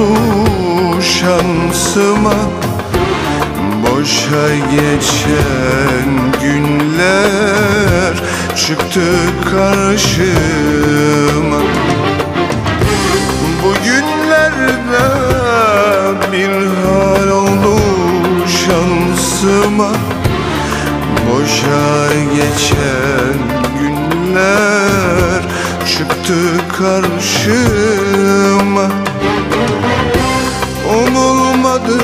oldu şansıma. Boşa geçen günler çıktı karşıma. Bugünlerde bir hal oldu şansıma. Boşa geçen günler çıktı karşıma Umulmadık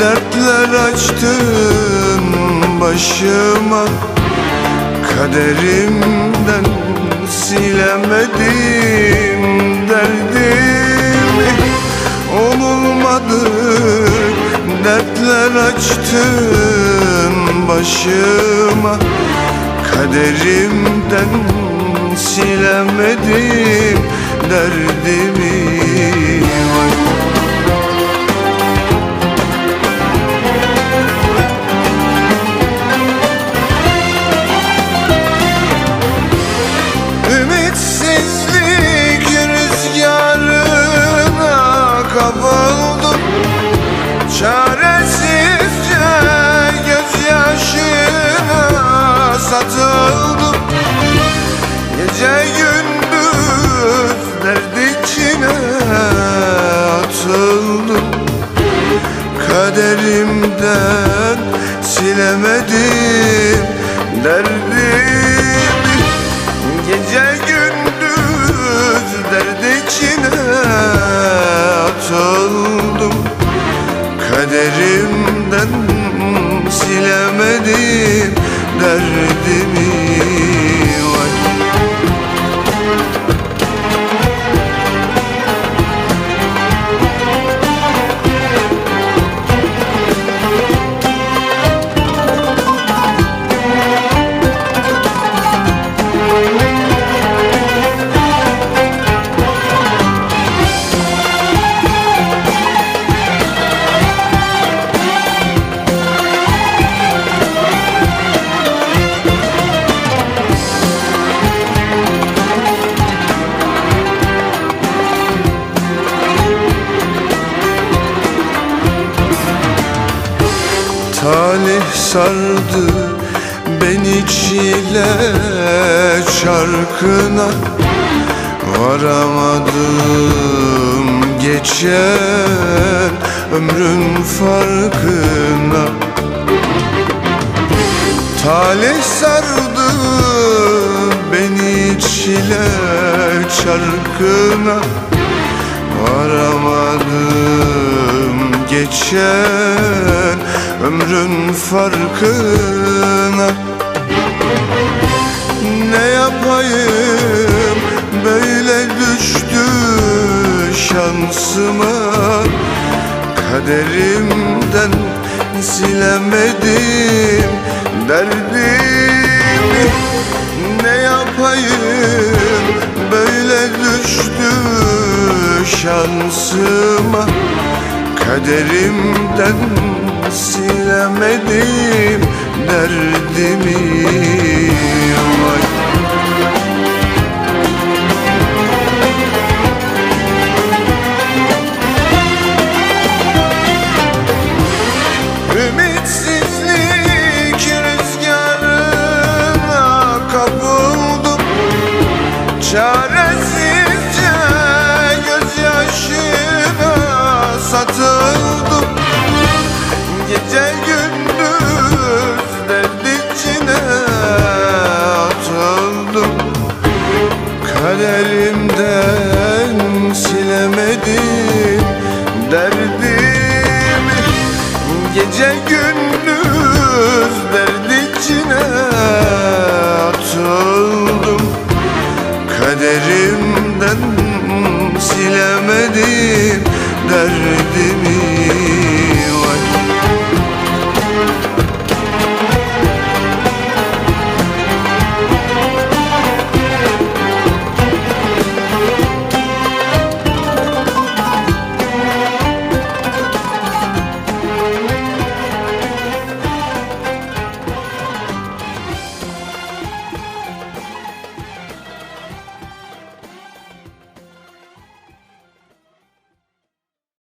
dertler açtın başıma. Kaderimden silemedim derdimi. Umulmadık dertler açtın başıma. Kaderimden silemedim derdimi kapıldım Çaresizce gözyaşına satıldım Gece gündüz derd içine atıldım. Kaderimden silemedim derdimi sardı beni çile çarkına. Varamadım geçen ömrün farkına. Talih sardı beni çile çarkına. Varamadım geçen ömrün farkına Ne yapayım? Böyle düştü şansıma Kaderimden silemedim. Derdimi Ne yapayım? Böyle düştü şansıma Kaderimden silemedim derdimi Gece gündüz derdicine atıldım. Kaderimden silemedim derdimi var